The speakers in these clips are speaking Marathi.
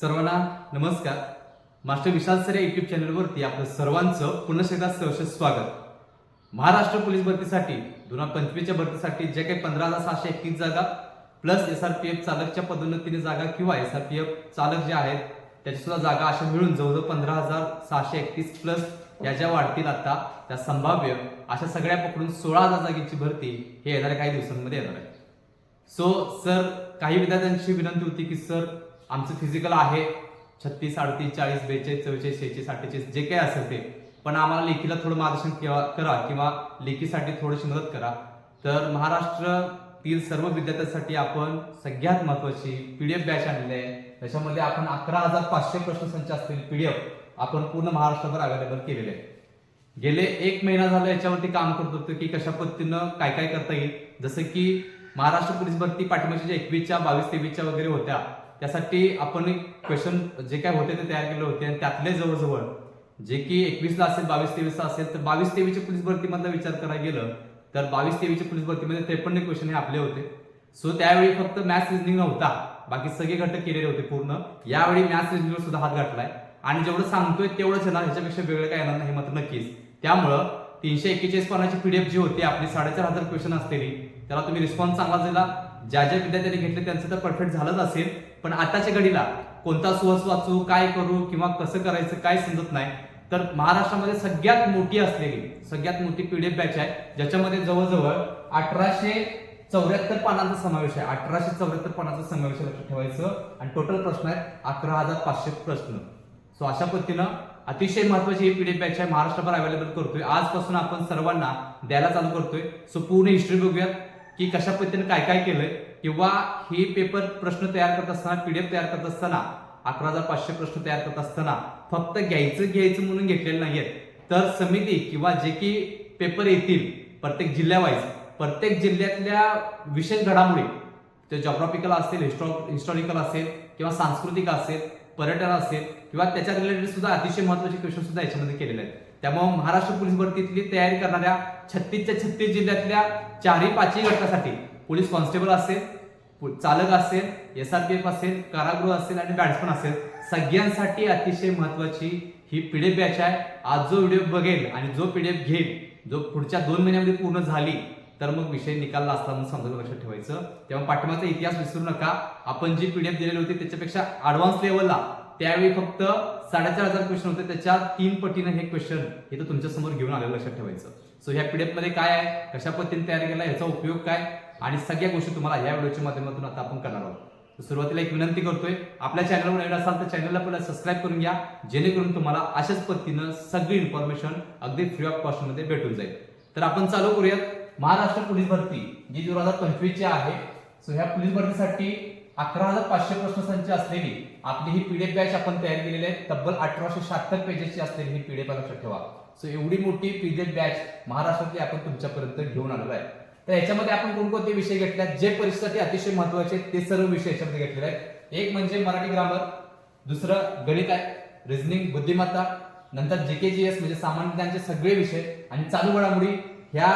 सर्वांना नमस्कार. Master Vishal sir YouTube YouTube चॅनलवरती आपलं सर्वांचं पुन्हा एकदा सहर्ष स्वागत. महाराष्ट्र पोलीस भरतीसाठी दोन हजार पंचवीसच्या भरतीसाठी जे काही पंधरा हजार सहाशे एकतीस जागा plus S R P F चालकच्या पदोन्नतीने जागा किंवा एस आर पी एफ चालक जे आहेत त्याची सुद्धा जागा अशा मिळून जवळजवळ पंधरा हजार सहाशे एकतीस प्लस या ज्या वाढतील आता त्या संभाव्य अशा सगळ्या पकडून सोळा हजार जागेची भरती हे येणाऱ्या काही दिवसांमध्ये येणार आहे. सो सर काही विद्यार्थ्यांची विनंती होती की सर आमचं फिजिकल आहे. छत्तीस अडतीस चाळीस बेचाळीस चव्वेचाळीस शेहेचाळीस अठ्ठेचाळीस जे काही असेल ते. पण आम्हाला लेखीला थोडं मार्गदर्शन किंवा करा किंवा लेखीसाठी थोडीशी मदत करा. तर महाराष्ट्रातील सर्व विद्यार्थ्यांसाठी आपण सगळ्यात महत्वाची पीडीएफ बॅच आणली आहे. त्याच्यामध्ये आपण अकरा हजार पाचशे प्रश्नसंच असतील पीडीएफ आपण पूर्ण महाराष्ट्रभर अवेलेबल केलेले आहे गेले एक महिना झाला याच्यावरती काम करत होतो की कशा पद्धतीनं काय काय करता येईल. जसं की महाराष्ट्र पोलीस भरती पाठिंबाच्या ज्या एकवीसच्या बावीस तेवीसच्या वगैरे होत्या त्यासाठी आपण एक क्वेश्चन जे काय होते ते तयार केले होते. आणि त्यातले जवळजवळ जे की एकवीसला असेल बावीस तेवीसला असेल तर बावीस तेवीसच्या पोलीस भरतीमधला विचार करायला गेलं तर बावीस तेवीसच्या पोलीस भरतीमध्ये त्रेपन्न क्वेश्चन हे आपले होते. सो त्यावेळी फक्त मॅथ्स रिजनिंग नव्हता. बाकी सगळे घटक केलेले होते पूर्ण. यावेळी मॅथ्स रिजनिंगवर सुद्धा हात घातलाय. आणि जेवढं सांगतोय तेवढंच येणार ह्याच्यापेक्षा वेगळं काय येणार नाही हे मात्र नक्कीच. त्यामुळं तीनशे एक्केचाळीस पानाची पीडीएफ जी होती आपली साडेचार हजार क्वेश्चन असलेली त्याला तुम्ही रिस्पॉन्स चांगला दिला. ज्या ज्या विद्यार्थ्यांनी घेतले त्यांचं तर परफेक्ट झालंच असेल. पण आताच्या घडीला कोणता सोर्स वाचू काय करू किंवा कसं करायचं काय समजत नाही. तर महाराष्ट्रामध्ये सगळ्यात मोठी असलेली सगळ्यात मोठी पीडीएफ बॅच आहे ज्याच्यामध्ये जवळजवळ अठराशे चौऱ्याहत्तर पानांचा समावेश आहे. अठराशे चौऱ्याहत्तर पानांचा समावेश लक्षात ठेवायचं. आणि टोटल प्रश्न आहेत अकरा हजार पाचशे प्रश्न. सो अशा पद्धतीनं अतिशय महत्वाची ही पीडीएफ बॅच आहे. महाराष्ट्रभर अवेलेबल करतोय. आजपासून आपण सर्वांना द्यायला चालू करतोय. सो पूर्ण हिस्ट्री बघूयात. की कशा पद्धतीने काय काय केलंय किंवा हे पेपर प्रश्न तयार करत असताना पीडीएफ तयार करत असताना अकरा हजार पाचशे प्रश्न तयार करत असताना फक्त घ्यायचं घ्यायचं म्हणून घेतलेले नाहीयेत. तर समिती किंवा जे की पेपर येतील प्रत्येक जिल्ह्यावाईज प्रत्येक जिल्ह्यातल्या विशेष घडामोडी ते जॉग्राफिकल असेल हिस्टॉरिकल असेल किंवा सांस्कृतिक असेल पर्यटन असेल किंवा त्याच्या रिलेटेड सुद्धा अतिशय महत्त्वाचे क्वेश्चन सुद्धा याच्यामध्ये केलेले आहेत. त्यामुळे महाराष्ट्र पोलीस भरतीतली तयारी करणाऱ्या छत्तीसच्या छत्तीस जिल्ह्यातल्या चारही पाचही गटासाठी पोलीस कॉन्स्टेबल असेल चालक असेल एस आर पी एफ असेल कारागृह असेल आणि बॅट्समन असेल सगळ्यांसाठी अतिशय महत्वाची ही पी डी एफ बॅच आहे. आज जो व्हिडिओ बघेल आणि जो पी डी एफ घेईल जो पुढच्या दोन महिन्यामध्ये पूर्ण झाली तर मग विषय निकालला असला म्हणून समजून लक्षात ठेवायचं. तेव्हा पाठिंबाचा इतिहास विसरू नका. आपण जी पीडीएफ दिलेली होती त्याच्यापेक्षा ऍडव्हान्स लेवलला त्यावेळी फक्त साडेचार हजार क्वेश्चन होते. त्याच्या तीन पटीनं हे क्वेश्चन इथं तुमच्यासमोर घेऊन आलेलं लक्षात ठेवायचं. सो ह्या पीडीएफमध्ये काय आहे? कशा पद्धतीने तयार केला याचा उपयोग काय? आणि सगळ्या गोष्टी तुम्हाला या व्हिडिओच्या माध्यमातून आता आपण करणार आहोत. सुरुवातीला एक विनंती करतोय आपल्या चॅनलवर नवीन असाल तर चॅनलला पहिला सबस्क्राईब करून घ्या जेणेकरून तुम्हाला अशाच पद्धतीनं सगळी इन्फॉर्मेशन अगदी फ्री ऑफ कॉस्टमध्ये भेटून जाईल. तर आपण चालू करूयात. महाराष्ट्र पोलीस भरती जी दोन हजार पंचवीसची आहे. सो ह्या पोलीस भरतीसाठी अकरा हजार पाचशे प्रश्नसंच असलेली आपली ही पीडीएफ बॅच आपण तयार केलेली आहे. तब्बल अठराशे शहात्तर पेजेसची असलेली ही पीडीएफ लक्षात ठेवा. सो एवढी मोठी पीडीएफ बॅच महाराष्ट्रातली आपण तुमच्यापर्यंत घेऊन आलेलो आहे. तर याच्यामध्ये आपण कोणकोणते विषय घेतले आहेत? जे परीक्षेसाठी अतिशय महत्त्वाचे आहेत ते सर्व विषय याच्यामध्ये घेतलेले आहेत. एक म्हणजे मराठी ग्रामर दुसरं गणित आहे रिझनिंग बुद्धिमत्ता नंतर जे के जी एस म्हणजे सामान्य ज्ञानचे सगळे विषय आणि चालू घडामोडी ह्या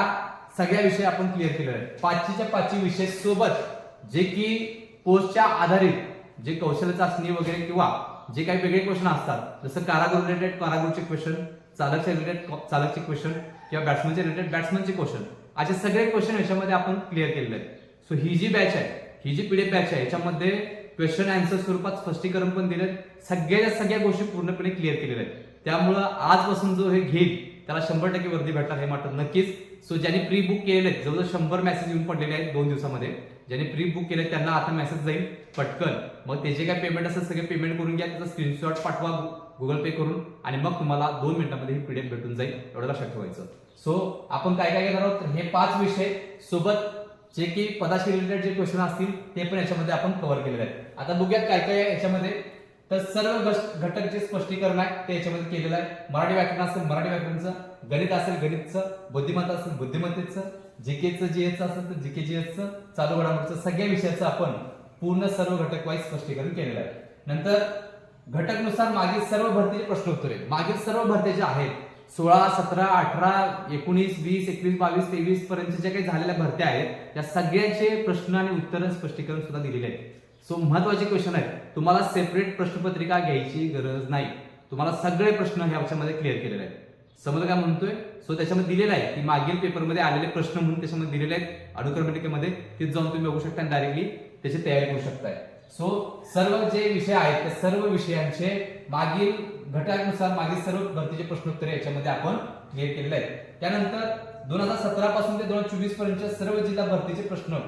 सगळ्या विषय आपण क्लिअर केलेले आहेत. पाचशेच्या पाचशे विषय सोबत जे की पोस्टच्या आधारित जे कौशल्य चाचणी वगैरे किंवा जे काही वेगळे क्वेश्चन असतात जसं कारागृह रिलेटेड कारागृहचे क्वेश्चन चालकचे रिलेटेड चालकचे क्वेश्चन किंवा बॅट्समनचे रिलेटेड बॅट्समनचे क्वेश्चन असे सगळे क्वेश्चन याच्यामध्ये आपण क्लिअर केलेले आहेत. सो ही जी बॅच आहे ही जी पीडीएफ बॅच आहे याच्यामध्ये क्वेश्चन अँसर स्वरूपात स्पष्टीकरण पण दिलेत. सगळ्या सगळ्या गोष्टी पूर्णपणे क्लिअर केलेल्या आहेत. त्यामुळं आजपासून जो हे घेईल त्याला शंभर टक्के वर्दी भेटणार हे मात्र नक्कीच. सो ज्यांनी प्री बुक केलेले आहेत जवळजवळ शंभर मेसेज येऊन पडलेले आहेत दोन दिवसामध्ये ज्यांनी प्री बुक केले त्यांना आता मेसेज जाईल पटकन. मग त्याचे काय पेमेंट असेल सगळे पेमेंट करून घ्या त्याचा स्क्रीनशॉट पाठवा गुगल पे करून आणि मग तुम्हाला दोन मिनिटांमध्ये ही पीडीएफ भेटून जाईल एवढं लक्षात ठेवायचं. सो आपण काय काय करणार आहोत? हे पाच विषय. सोबत जे की पदाशी रिलेटेड जे क्वेश्चन असतील ते पण याच्यामध्ये आपण कव्हर केलेले आहेत. आता बघूयात काय काय याच्यामध्ये. तर सर्व घटक जे स्पष्टीकरण आहे ते याच्यामध्ये केलेलं आहे. मराठी व्याकरण असेल मराठी व्याकरणचं गणित असेल गणितचं बुद्धिमत्ता असेल बुद्धिमत्तेचं जीकेचं जीएसचं असेल तर जीके जीएसचं चालू घडामोडीचं सगळ्या विषयाचं आपण पूर्ण सर्व घटक वाईज स्पष्टीकरण केलेलं आहे. नंतर घटकनुसार मागील सर्व भरतीचे प्रश्न उत्तरे मागील सर्व भरत्या ज्या आहेत सोळा सतरा अठरा एकोणीस वीस एकवीस बावीस तेवीस पर्यंत ज्या काही झालेल्या भरत्या आहेत त्या सगळ्यांचे प्रश्न आणि उत्तर स्पष्टीकरण सुद्धा दिलेले आहेत. सो महत्त्वाचे क्वेश्चन आहेत. तुम्हाला सेपरेट प्रश्नपत्रिका घ्यायची गरज नाही. तुम्हाला सगळे प्रश्न ह्याच्यामध्ये क्लिअर केलेले आहेत. समज काय म्हणतोय? सो त्याच्यामध्ये दिलेलं आहे. की मागील पेपरमध्ये आलेले प्रश्न म्हणून त्याच्यामध्ये दिलेले आहेत. अनुक्रमणिकेमध्ये तिथे जाऊन तुम्ही बघू शकता डायरेक्टली त्याची तयारी करू शकताय सो सर्व जे विषय आहेत त्या सर्व विषयांचे मागील घटकानुसार मागील सर्व भरतीचे प्रश्नोत्तरे याच्यामध्ये आपण क्लिअर केलेले आहेत. त्यानंतर दोन हजार सतरा पासून ते दोन हजार चोवीसपर्यंत सर्व जिल्हा भरतीचे प्रश्न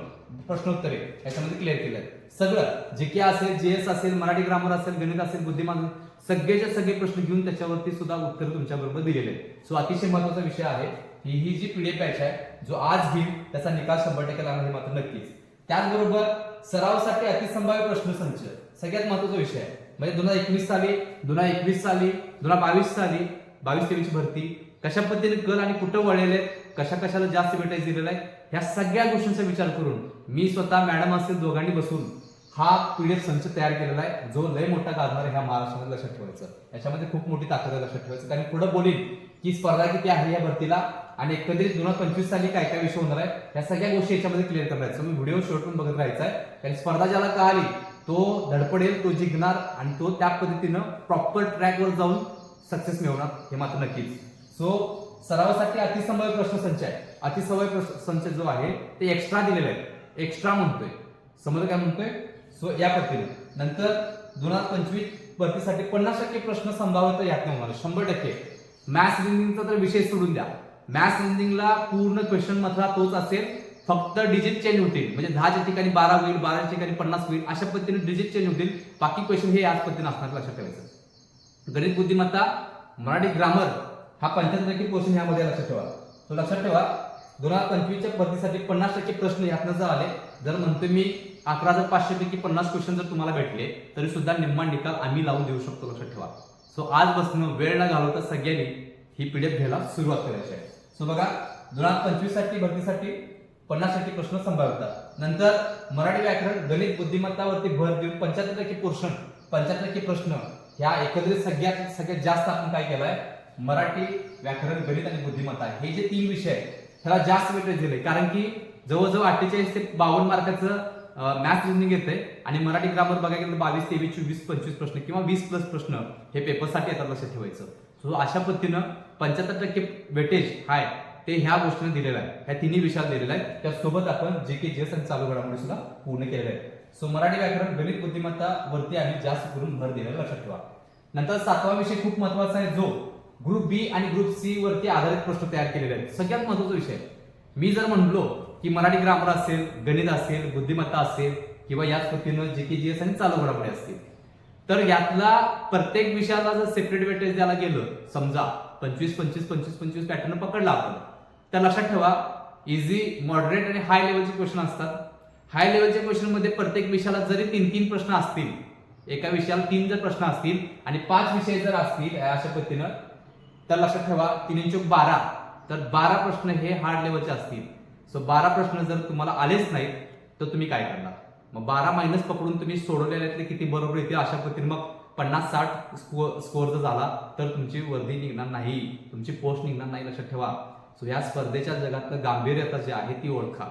प्रश्नोत्तरे याच्यामध्ये क्लिअर केले आहेत सगळं जे के असेल जे एस असेल मराठी ग्रामर असेल गणित असेल बुद्धिमान सगळेचे सगळे प्रश्न घेऊन त्याच्यावरती सुद्धा उत्तर तुमच्या बरोबर दिलेले सो अतिशय महत्त्वाचा विषय आहे ही ही जी पीडीएफ बॅच आहे जो आज घेईल त्याचा निकाल शंभर टक्के लागणार हे मात्र नक्कीच. त्याचबरोबर सरावसाठी अतिसंभाव्य प्रश्नसंच सगळ्यात महत्त्वाचा विषय आहे. म्हणजे दोन हजार एकवीस साली दोन हजार एकवीस साली दोन हजार बावीस साली बावीस तेवीस भरती कशा पद्धतीने कल आणि कुठं वळलेले आहेत, कशा कशाला जास्त वेटेज दिलेला आहे? ह्या सगळ्या गोष्टींचा विचार करून मी स्वतः मॅडम असेल दोघांनी बसून हा पी डी एफ संच तयार केलेला आहे जो लय मोठा गाजणार आहे ह्या महाराष्ट्रामध्ये लक्षात ठेवायचं. याच्यामध्ये खूप मोठी ताकद आहे लक्षात ठेवायचं. कारण पुढे बोलीन की स्पर्धा किती आहे या भरतीला आणि एकंदरीत दोन हजार पंचवीस साली काय काय विषय होणार आहे या सगळ्या गोष्टी याच्यामध्ये क्लिअर करायचं मी व्हिडिओ शेवटून बघत राहायचा आहे कारण स्पर्धा ज्याला कळाली तो धडपडेल तो जिंकणार आणि तो त्या पद्धतीनं प्रॉपर ट्रॅकवर जाऊन सक्सेस मिळवणार हे मात्र नक्कीच. सो सरावासाठी अतिसंभाव्य प्रश्नसंच आहे. अतिसमय प्रश्न संच जो आहे ते एक्स्ट्रा दिलेला आहे एक्स्ट्रा म्हणतोय. समजलं काय म्हणतोय? सो या पद्धतीने. नंतर दोन हजार पंचवीस भरतीसाठी पन्नास टक्के प्रश्न संभाव्यता यात होणार. शंभर टक्के. मॅथ्स रिझनिंगचा तर विषय सोडून द्या. मॅथ्स रिझनिंगला पूर्ण क्वेश्चन मधला तोच असेल. फक्त डिजिट चेंज होतील. म्हणजे दहाच्या ठिकाणी बारा होईल बाराच्या ठिकाणी पन्नास होईल अशा पद्धतीने डिजिट चेंज होतील. बाकी क्वेश्चन हे याच पद्धतीने असणार लक्षात ठेवायचं. गणित बुद्धिमत्ता मराठी ग्रामर हा पंच्याहत्तर टक्के पोर्शन यामध्ये लक्षात ठेवा. तो लक्षात ठेवा दोन हजार पंचवीसच्या भरतीसाठी पन्नास टक्के प्रश्न यातनं जर आले जर म्हणतो मी अकरा हजार पाचशे पैकी पन्नास क्वेश्चन जर तुम्हाला भेटले तरी सुद्धा निम्मा निकाल आम्ही लावून देऊ शकतो लक्षात ठेवा. सो आज बसणं वेळ न घालवता सगळ्यांनी ही पीडीएफ घ्यायला सुरुवात करायची आहे. सो बघा दोन हजार पंचवीससाठी भरतीसाठी पन्नास टक्के प्रश्न संभाव्यता. नंतर मराठी व्याकरण गणित बुद्धिमत्तावरती भर देऊन पंच्याहत्तर टक्के पोर्शन पंच्याहत्तर टक्के प्रश्न ह्या एकत्रित सगळ्यात सगळ्यात जास्त आपण काय केलाय? मराठी व्याकरण गणित आणि बुद्धिमत्ता हे जे तीन विषय आहेत त्याला जास्त वेटेज दिले कारण की जवळजवळ अठ्ठेचाळीस ते बावन्न मार्काचं मॅथ्स रिजनिंग येते आणि मराठी ग्रामर बघायला गेलं बावीस तेवीस चोवीस पंचवीस प्रश्न किंवा वीस प्लस प्रश्न हे पेपरसाठी येतात लक्षात ठेवायचं. सो अशा पद्धतीनं पंच्याहत्तर टक्के वेटेज हाय ते ह्या गोष्टीने दिलेलं आहे. ह्या तिन्ही विषयात दिलेलं आहे. त्यासोबत आपण जे के जे आणि चालू घडामोडी सुद्धा पूर्ण केलेलं आहे. सो मराठी व्याकरण गणित बुद्धिमत्ता वरती आम्ही जास्त करून भर दिलेला लक्षात ठेवा. नंतर सातवा विषय खूप महत्त्वाचा आहे जो ग्रुप बी आणि ग्रुप सी वरती आधारित प्रश्न तयार केलेले आहेत. सगळ्यात महत्त्वाचा विषय. मी जर म्हणलो की मराठी ग्रामर असेल गणित असेल बुद्धिमत्ता असेल किंवा याच पद्धतीनं जे के जी एस आणि चालू घडामोडी असतील. तर यातला प्रत्येक विषयाला जर सेपरेट वेटेज द्यायला गेलं समजा पंचवीस पंचवीस पंचवीस पंचवीस पॅटर्न पकडला आपण तर लक्षात ठेवा इझी मॉडरेट आणि हाय लेवलचे क्वेश्चन असतात. हाय लेवलच्या क्वेश्चनमध्ये प्रत्येक विषयाला जरी तीन तीन प्रश्न असतील एका विषयाला तीन जर प्रश्न असतील आणि पाच विषय जर असतील अशा पद्धतीनं तर लक्षात ठेवा तीन चौक बारा. तर बारा प्रश्न हे हार्ड लेवलचे असतील. सो बारा प्रश्न जर तुम्हाला आलेच नाहीत तर तुम्ही काय करणार? मग बारा मायनस पकडून तुम्ही सोडवलेल्यातले किती बरोबर येतील अशा पद्धतीने मग पन्नास साठ स्कोअर जर झाला तर तुमची वर्दी निघणार नाही. तुमची पोस्ट निघणार नाही लक्षात ठेवा. सो या स्पर्धेच्या जगातलं गांभीर्यता जे आहे ती ओळखा.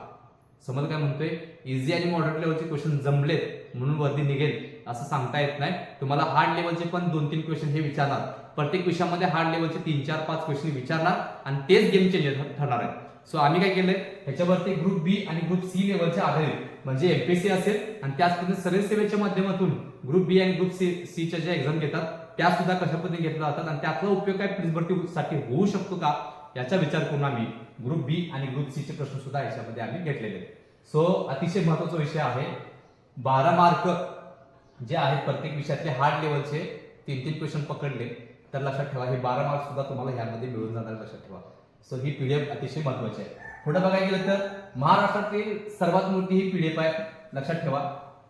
समज काय म्हणतोय? इझी आणि मॉडरेट लेवलचे क्वेश्चन जमलेत म्हणून वर्दी निघेल असं सांगता येत नाही. तुम्हाला हार्ड लेवलचे पण दोन तीन क्वेश्चन हे विचारणार. प्रत्येक विषयामध्ये हार्ड लेवलचे तीन चार पाच क्वेश्चन विचारणार आणि तेच गेम चेंजर ठरणार आहे. सो आम्ही काय केलंय? ह्याच्यावरती ग्रुप बी आणि ग्रुप सी लेवलचे आधारित म्हणजे एमपीएससी असेल आणि त्याच पद्धतीने सरळ सेवेच्या माध्यमातून ग्रुप बी आणि ग्रुप सी सीच्या ज्या एक्झाम घेतात त्या सुद्धा कशा पद्धतीने घेतल्या जातात आणि त्याचा उपयोग काय पोलीस भरतीसाठी होऊ शकतो का? याचा विचार करून आम्ही ग्रुप बी आणि ग्रुप सीचे प्रश्न सुद्धा याच्यामध्ये आम्ही घेतलेले सो अतिशय महत्त्वाचा विषय आहे. बारा मार्क जे आहेत प्रत्येक विषयातले हार्ड लेवलचे तीन तीन क्वेश्चन पकडले. तर लक्षात ठेवा हे बारा मार्क सुद्धा तुम्हाला ह्यामध्ये मिळून जाणार लक्षात ठेवा. सो ही पीडीएफ अतिशय महत्वाची आहे. पुढे बघायला गेलं तर महाराष्ट्रातील सर्वात मोठी ही पीडीएफ आहे. लक्षात ठेवा.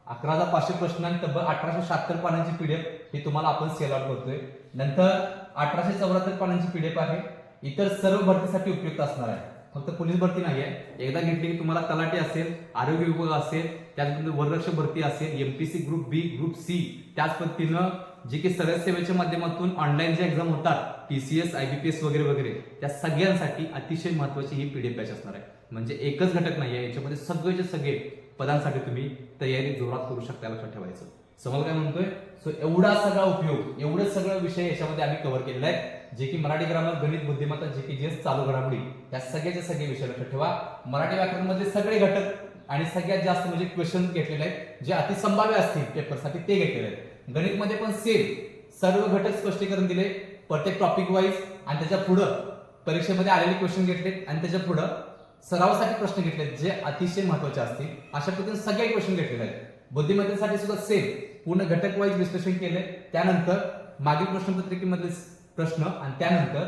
अकरा हजार पाचशे प्रश्न आणि तब्बल अठराशे शहात्तर पानांची पीडीएफ ही तुम्हाला आपण सेल आउट करतोय. नंतर अठराशे चौऱ्याहत्तर पानांची पीडीएफ आहे. इतर सर्व भरतीसाठी उपयुक्त असणार आहे. फक्त पोलीस भरती नाही आहे. एकदा घेतली की तुम्हाला तलाठी असेल आरोग्य विभाग असेल त्याचबरोबर वररक्षक भरती असेल MPC group B group C त्याच पद्धतीनं जे की सरळ सेवेच्या माध्यमातून ऑनलाईन जे एक्झाम होतात टीसीएस आयबीपीएस वगैरे वगैरे त्या सगळ्यांसाठी अतिशय महत्वाची ही पीडीएफ बॅच असणार आहे. म्हणजे एकच घटक नाही आहे याच्यामध्ये सगळेचे सगळे पदांसाठी तुम्ही तयारी जोरात करू शकता लक्षात ठेवायचं. समोर काय म्हणतोय? सो एवढा सगळा उपयोग एवढं सगळं विषय याच्यामध्ये आम्ही कव्हर केलेला आहे. जे की मराठी ग्रामर गणित बुद्धिमत्ता जे की जे चालू घडामोडी या सगळ्याचे सगळे विषय लक्षात ठेवा. मराठी व्याकरणमध्ये सगळे घटक आणि सगळ्यात जास्त म्हणजे क्वेश्चन घेतलेले आहेत जे अतिसंभाव्य असतील पेपरसाठी ते घेतलेले आहेत. गणितमध्ये पण सेम सर्व घटक स्पष्टीकरण दिले. प्रत्येक टॉपिक वाईज आणि त्याच्या पुढं परीक्षेमध्ये आलेले क्वेश्चन घेतले आणि त्याच्या पुढं सरावासाठी प्रश्न घेतले जे अतिशय महत्त्वाचे असतील. अशा पद्धतीने सगळे क्वेश्चन घेतलेले आहेत बुद्धिमत्तेसाठी सुद्धा सेम पूर्ण घटक वाईज विश्लेषण केले. त्यानंतर मागील प्रश्नपत्रिकेमधले प्रश्न आणि त्यानंतर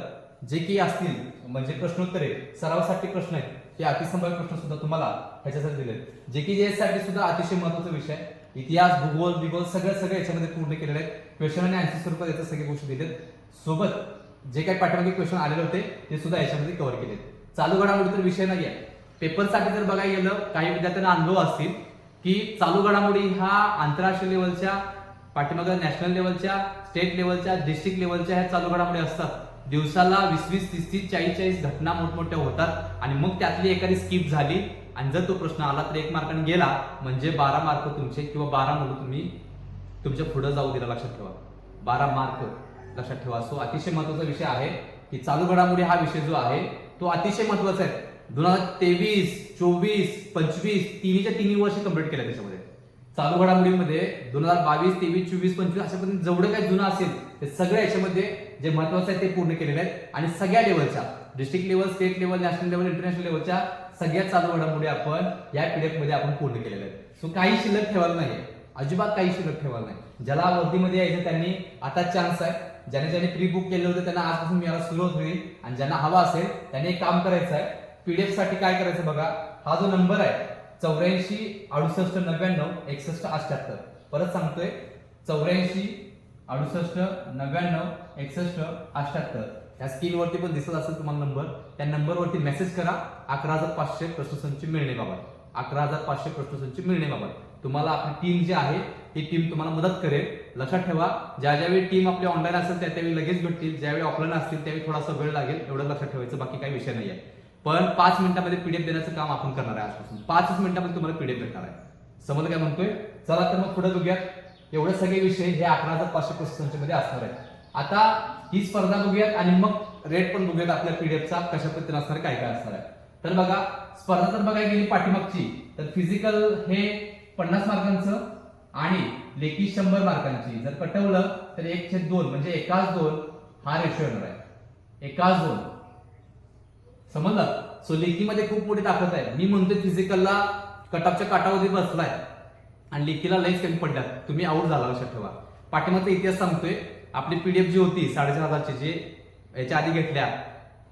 जे काही असतील म्हणजे प्रश्नोत्तरे सरावासाठी प्रश्न आहेत ते अतिसंभाव्य प्रश्न सुद्धा तुम्हाला ह्याच्यासाठी दिले जे की जे साठी सुद्धा अतिशय महत्त्वाचा विषय आहे. इतिहास भूगोल बिगोल सगळं सगळं याच्यामध्ये पूर्ण केलेलं आहे. क्वेश्चन आणि आन्सर स्वरूपात याचं सगळ्या गोष्टी दिलेत. सोबत जे काही पाठीमागे क्वेश्चन आलेले होते ते सुद्धा याच्यामध्ये कव्हर केले चालू घडामोडी तर विषय नाही आहे पेपरसाठी जर बघायला गेलं काही विद्यार्थ्यांना अनुभव असतील की चालू घडामोडी हा आंतरराष्ट्रीय लेवलच्या पाठीमागे नॅशनल लेवलच्या स्टेट लेवलच्या डिस्ट्रिक्ट लेवलच्या ह्या चालू घडामोडी असतात. दिवसाला वीस वीस तीस तीस चाळीस चाळीस घटना मोठमोठ्या होतात आणि मग त्यातली एखादी स्किप झाली आणि जर तो प्रश्न आला तर एक मार्काने गेला म्हणजे बारा मार्क तुमचे किंवा बारा मुलं तुम्ही तुमच्यापुढे जाऊ दिला लक्षात ठेवा. बारा मार्क लक्षात ठेवा. सो अतिशय महत्त्वाचा विषय आहे की चालू घडामोडी हा विषय जो आहे तो अतिशय महत्त्वाचा आहे. दोन हजार तेवीस चोवीस पंचवीस तिन्हीच्या तिन्ही वर्ष कंप्लीट केल्या त्याच्यामध्ये. चालू घडामोडीमध्ये दोन हजार बावीस तेवीस चोवीस पंचवीस अशा पद्धतीने जेवढं काही जुनं असेल ते सगळं याच्यामध्ये जे महत्वाचं आहे ते पूर्ण केलेलं आहे. आणि सगळ्या लेवलच्या district level state level national level international लेवलच्या सगळ्या चालू घडामोडी आपण या पीडीएफमध्ये आपण पूर्ण केलेलं आहे. सो काही शिल्लक ठेवायला नाही अजिबात काही शिल्लक ठेवायला नाही. ज्याला वर्दीमध्ये यायचं त्यांनी आता चान्स आहे. ज्याने ज्याने प्री बुक केलं होतं त्यांना आजपासून मिळायला सुरुवात होईल. आणि ज्यांना हवा असेल त्यांनी एक काम करायचं आहे. पीडीएफसाठी काय करायचं बघा? हा जो नंबर आहे चौऱ्याऐंशी अडुसष्ट नव्याण्णव एकसष्ट अठ्याहत्तर. परत सांगतोय चौऱ्याऐंशी अडुसष्ट नव्याण्णव एकसष्ट अठ्याहत्तर. या स्क्रीनवरती पण दिसत असेल तुम्हाला नंबर त्या नंबरवरती मेसेज करा. अकरा हजार पाचशे प्रश्नसंच मिळण्याबाबत अकरा हजार पाचशे प्रश्नसंच मिळण्याबाबत तुम्हाला आपली टीम जी आहे ती टीम तुम्हाला मदत करेल. लक्षात ठेवा ज्या ज्यावेळी टीम आपली ऑनलाईन असेल त्या त्यावेळी लगेच भेटतील. ज्यावेळी ऑफलाईन असतील त्यावेळी थोडासा वेळ लागेल. एवढं लक्षात ठेवायचं बाकी काही विषय नाही आहे पण पाच मिनिटामध्ये पीडीएफ देण्याचं काम आपण करणार आहे आजपासून. पाचच मिनिटामध्ये तुम्हाला पीडीएफ भेटणार आहे. समजलं काय म्हणतोय? चला तर मग पुढे बघूयात. एवढे सगळे विषय हे अकरा हजार पाचशे प्रश्नांच्या मध्ये असणार आहेत. आता ही स्पर्धा बघूयात आणि मग रेट पण बघूयात आपल्या पीडीएफचा कशा पद्धतीने असणार काय काय असणार आहे. तर बघा स्पर्धा जर बघायला गेली पाठीमागची तर फिजिकल हे पन्नास मार्कांचं आणि लेखी शंभर मार्कांची. जर कटवलं तर एक छेद दोन म्हणजे एकाच दोन हा रेशो येणार आहे. एकाच दोन. समजलं? सो लेखीमध्ये खूप मोठी ताकद आहे. मी म्हणतोय फिजिकलला कटअपच्या काटावरती बसलाय आणि लेखीला लईच कमी पडल्यात. तुम्ही आऊट झाला लक्षात ठेवा. पाठीमागचा इतिहास सांगतोय. आपली पीडीएफ जी होती साडेचार हजारची जे याच्या आधी घेतल्या.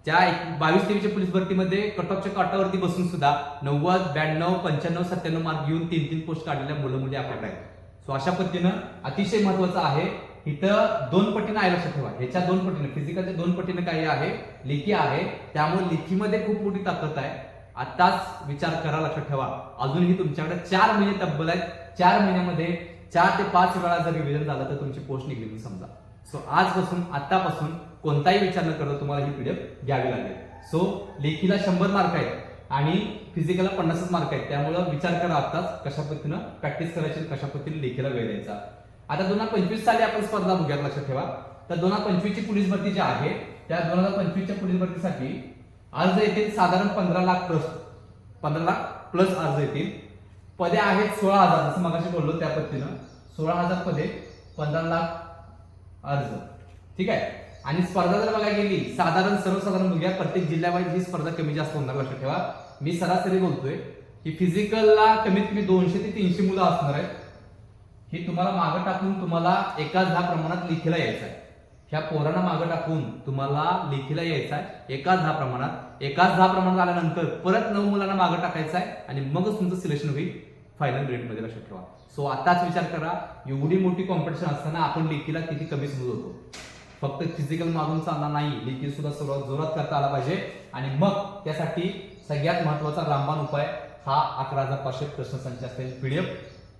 त्या एक- बावीस तेवीसच्या पोलीस भरतीमध्ये कटॉपच्या काटावरती बसून सुद्धा नव्वद ब्याण्णव पंच्याण्णव सत्त्याण्णव मार्क घेऊन तीन तीन पोस्ट काढलेल्या मुलं मुली आपल्याकडे आहेत. सो अशा पद्धतीनं अतिशय महत्वाचं आहे इथं दोन पटीनं आहे लक्षात ठेवा. ह्याच्या दोन पटीनं फिजिकलच्या दोन पटीनं काही आहे लेखी आहे. त्यामुळे लेखीमध्ये खूप मोठी ताकद आहे. आताच विचार करा लक्षात ठेवा. अजूनही तुमच्याकडे चार महिने तब्बल आहेत. चार महिन्यामध्ये चार ते पाच वेळा जर रिव्हिजन झालं तर तुमची पोस्ट निघली समजा. सो आजपासून आतापासून कोणताही विचार न करता तुम्हाला ही पीडीएफ घ्यावी लागेल. सो लेखीला शंभर मार्क आहेत आणि फिजिकलला पन्नासच मार्क आहेत. त्यामुळं विचार करा आताच कशा पद्धतीनं प्रॅक्टिस करायची कशा पद्धतीने लेखीला वेळ द्यायचा. आता दोन हजार पंचवीस साली आपण स्पर्धा बघूयात लक्षात ठेवा. तर दोन हजार पंचवीसची पोलीस भरती जी आहे त्या दोन हजार पंचवीसच्या पोलीस भरतीसाठी अर्ज येतील साधारण पंधरा लाख प्लस पंधरा लाख प्लस अर्ज येतील. पदे आहेत सोळा हजार जसं मगाशी बोललो त्या पद्धतीनं. सोळा हजार पदे पंधरा लाख अर्ज. ठीक आहे? आणि स्पर्धा जर बघायला गेली साधारण सर्वसाधारण बघूया. प्रत्येक जिल्ह्यावाईज ही स्पर्धा कमी जास्त होणार लक्षात ठेवा. मी सरासरी बोलतोय की फिजिकलला कमीत कमी दोनशे ते तीनशे मुलं असणार आहेत. ही तुम्हाला मागं टाकून तुम्हाला एकाच दहा प्रमाणात लिखीला यायचं आहे ह्या पोरांना मागं टाकून तुम्हाला लेखीला यायचं आहे एकाच दहा प्रमाणात. एकाच दहा प्रमाणात आल्यानंतर परत नऊ मुलांना मागं टाकायचं आहे आणि मगच तुमचं सिलेक्शन होईल. फायनल ग्रेडमध्ये लक्षात ठेवा. सो आताच विचार करा एवढी मोठी कॉम्पिटिशन असताना आपण लेखीला किती कमी समजत होतो फक्त फिजिकल मारून चालणार नाही लेखी सुद्धा सुरुवात जोरात करता आला पाहिजे. आणि मग त्यासाठी सगळ्यात महत्त्वाचा रामबाण उपाय हा अकरा हजार पाचशे प्रश्नसंच असेल पीडीएफ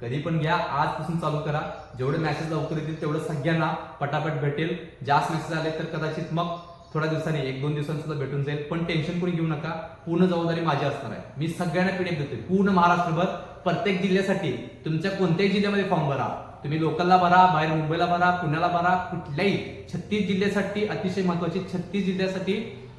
कधी पण घ्या आजपासून चालू करा. जेवढे मॅसेज लवकर येतील तेवढं सगळ्यांना पटापट भेटेल. जास्त मेसेज आले तर कदाचित मग थोड्या दिवसांनी एक दोन दिवसांनी सुद्धा भेटून जाईल. पण टेन्शन कोणी घेऊ नका. पूर्ण जबाबदारी माझी असणार आहे. मी सगळ्यांना पीडीएफ देतोय. पूर्ण महाराष्ट्रभर प्रत्येक जिल्ह्यासाठी तुमच्या कोणत्याही जिल्ह्यामध्ये फॉर्म भरा. तुम्ही लोकलला भरा बाहेर मुंबईला भरा पुण्याला भरा कुठल्याही छत्तीस जिल्ह्यासाठी अतिशय महत्वाची छत्तीस जिल्ह्यासाठी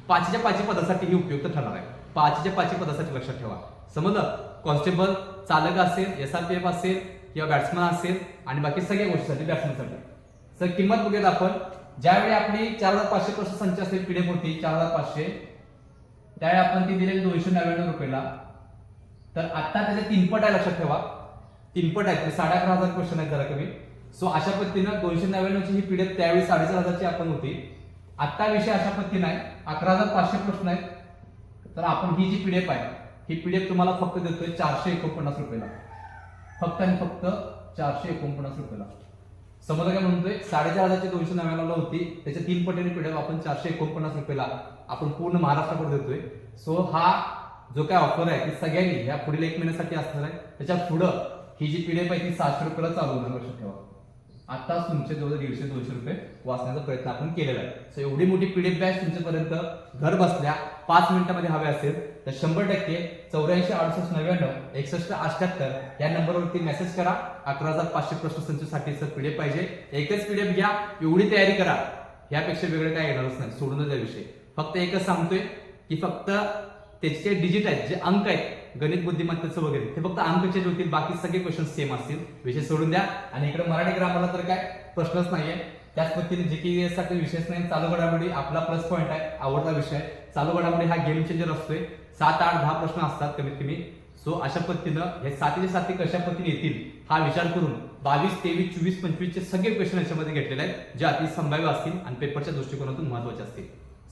पाचच्या पाचवी पदासाठी ही उपयुक्त ठरणार आहे. पाचच्या पाचवी पदासाठी लक्षात ठेवा. समजलं? कॉन्स्टेबल चालक असेल एस आर पी एफ असेल किंवा बॅट्समन असेल आणि बाकी सगळ्या गोष्टीसाठी बॅट्समनसाठी सर किंमत बघूयात आपण. ज्यावेळी आपली चार हजार पाचशे प्रश्न संच असेल पीडीएफ होती चार हजार पाचशे त्यावेळी आपण ती दिलेली दोनशे नव्याण्णव रुपयाला तर आता त्याचे तीनपट आहे लक्षात ठेवा. तीनपट आहेत. म्हणजे साडे अकरा हजार क्वेश्चन आहेत जरा कमी. सो अशा पद्धतीनं दोनशे नव्याण्णवची ही पिढी त्यावेळी साडेचार हजारची आपण होती. आता विषय अशा पद्धतीनं आहे. अकरा हजार पाचशे प्रश्न आहेत. तर आपण ही जी पीडीएफ आहे ही पीडीएफ तुम्हाला फक्त देतोय चारशे एकोणपन्नास रुपयाला. फक्त आणि फक्त चारशे एकोणपन्नास रुपयाला. समजा काय म्हणतोय? साडेचार हजारची दोनशे नव्याण्णवला होती. त्याच्या तीन पटीने पीडीएफ आपण चारशे एकोणपन्नास रुपयाला आपण पूर्ण महाराष्ट्रावर देतोय. सो हा जो काय ऑफर आहे ती सगळ्यांनी या पुढील एक महिन्यासाठी असणार आहे. त्याच्या पुढं ही जी पिढी आहे ती सहाशे रुपयाला चालू होणार लक्षात ठेवा. आता तुमचे जवळ दीडशे दोनशे रुपये वाचण्याचा प्रयत्न आपण केलेला आहे. सो एवढी मोठी पीडीएफ बॅच तुमच्यापर्यंत घर बसल्या पाच मिनिटामध्ये हवे असेल तर शंभर टक्के चौऱ्याऐंशी अडुसष्ट नव्याण्णव एकसष्ट अठ्याहत्तर या नंबरवरती मेसेज करा. अकरा हजार पाचशे प्रश्न संचसाठी सर पीडीएफ पाहिजे. एकच पीडीएफ घ्या एवढी तयारी करा. यापेक्षा वेगळं काय येणारच नाही सोडून द्या विषय फक्त एकच सांगतोय की फक्त त्याचे जे डिजिट आहेत जे अंक आहेत गणित बुद्धिमत्तेचं वगैरे. ते फक्त अंक चेंज होतील बाकी सगळे क्वेश्चन सेम असतील. विषय सोडून द्या. आणि इकडे मराठी ग्रामरला तर काय? प्रश्नच नाहीये. त्याच पद्धतीने जे की साठी विषयच नाही चालू घडामोडी आपला प्लस पॉईंट आहे आवडता विषय. चालू घडामोडी हा गेम चेंजर असतोय. सात आठ दहा प्रश्न असतात कमीत कमी. सो अशा पद्धतीनं हे सातीचे साती कशा पद्धतीने येतील हा विचार करून बावीस तेवीस चोवीस पंचवीसचे सगळे क्वेश्चन याच्यामध्ये घेतलेले आहेत जे अति संभाव्य असतील आणि पेपरच्या दृष्टिकोनातून महत्त्वाचे असतील.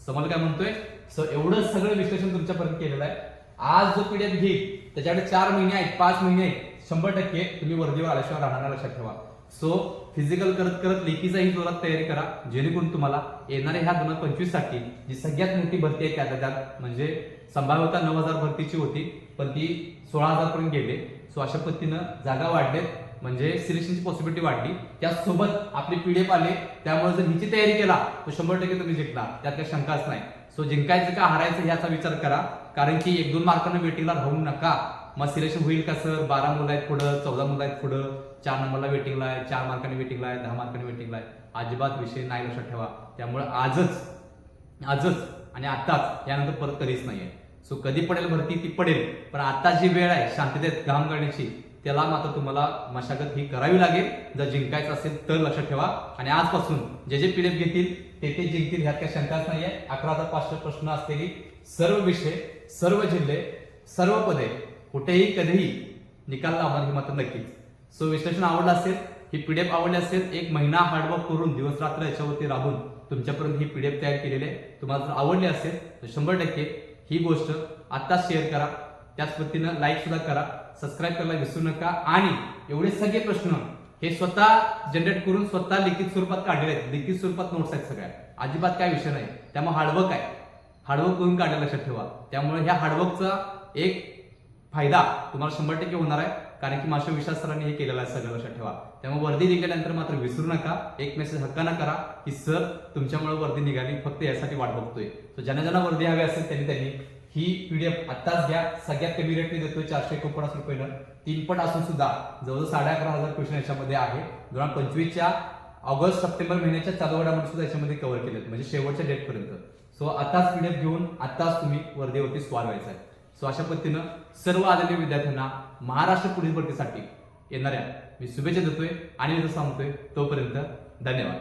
समोर काय म्हणतोय? सो एवढं सगळं विश्लेषण तुमच्यापर्यंत केलेलं आहे. आज जो पीडीएफ घेईल त्याच्याकडे चार महिने आहेत पाच महिने आहेत शंभर टक्के तुम्ही वर्दीवर आल्याशिवाय राहणार लक्षात ठेवा. सो फिजिकल करत करत लेखीचाही जोरात तयारी करा. जेणेकरून तुम्हाला येणाऱ्या ह्या दोन हजार पंचवीससाठी जी सगळ्यात मोठी भरती आहे त्या त्यात म्हणजे संभाव्यता नऊ हजार भरतीची होती पण ती सोळा हजार पर्यंत गेले. सो अशा पद्धतीनं जागा वाढलेत. म्हणजे सिलेक्शनची पॉसिबिलिटी वाढली. त्यासोबत आपली पीडीएफ आले. त्यामुळे जर हिची तयारी केला तर शंभर टक्के तुम्ही जिंकला. त्यात काही शंकाच नाही. सो जिंकायचं का हारायचं याचा विचार करा. कारण की एक दोन मार्कांना वेटिंगला राहू नका. मग सिलेक्शन होईल का सर बारा मुलं आहेत पुढं चौदा मुलं आहेत पुढं. चार नंबरला वेटिंगला आहे चार मार्कांनी वेटिंगला आहे दहा मार्कांनी वेटिंगला आहे. अजिबात विषय नाही लक्षात ठेवा. त्यामुळे आजच आजच आणि आताच यानंतर परत कधीच आहे सो कधी पडेल भरती ती पडेल. पण आता जी वेळ आहे. शांततेत काम करण्याची त्याला मात्र तुम्हाला मशागत ही करावी लागेल. जर जिंकायचं असेल तर लक्षात ठेवा. आणि आजपासून जे जे पीडीएफ घेतील ते ते जिंकतील ह्यात काही शंकाच नाहीये. अकरा हजार पाचशे प्रश्न असलेली सर्व विषय सर्व जिल्हे सर्व पदे कुठेही कधीही निकाल लावणार ही मात्र नक्कीच. सो विश्लेषण आवडलं असेल ही पीडीएफ आवडली असेल एक महिना हार्डवर्क करून दिवस रात्र याच्यावरती राहून तुमच्यापर्यंत ही पीडीएफ तयार केलेली आहे. तुम्हाला जर आवडली असेल तर शंभर टक्के ही गोष्ट आत्ताच शेअर करा. त्याच पद्धतीनं लाईक सुद्धा करा. सबस्क्राईब करायला विसरू नका. आणि एवढे सगळे प्रश्न हे स्वतः जनरेट करून स्वतः लिखित स्वरूपात काढलेले आहेत. लिखित स्वरूपात नोट्स आहेत सगळ्या. अजिबात काय विषय नाही. त्यामुळे हार्डवर्क आहे. हार्डवर्क करून काढायला लक्षात ठेवा. त्यामुळे ह्या हार्डवर्कचा एक फायदा तुम्हाला शंभर टक्के होणार आहे. कारण की माझ्या विश्वास सरांनी हे केलेलं आहे सगळं लक्षात ठेवा. त्यामुळे वर्दी निघाल्यानंतर मात्र विसरू नका. एक मेसेज हक्काना करा की सर तुमच्यामुळे वर्दी निघाली. फक्त यासाठी वाट बघतोय. तर ज्यांना ज्यांना वर्दी हवी असेल त्यांनी त्यांनी ही पीडीएफ आत्ताच घ्या. सगळ्यात कमी रेटने देतोय चारशे एकोणपन्नास रुपयानं. तीन पण असून सुद्धा जवळजवळ साडे अकरा हजार क्वेश्चन याच्यामध्ये आहे. दोन हजार पंचवीसच्या ऑगस्ट सप्टेंबर महिन्याच्या चालू घडामोडी सुद्धा याच्यामध्ये कव्हर केलेत. म्हणजे शेवटच्या डेटपर्यंत सो आताच पीडीएफ घेऊन आताच तुम्ही वर्धेवरती स्वार व्हायचा आहे सो अशा पद्धतीनं सर्व आलेल्या विद्यार्थ्यांना महाराष्ट्र पोलीस भरतीसाठी येणाऱ्या मी शुभेच्छा देतोय आणि मी सांगतोय तोपर्यंत धन्यवाद.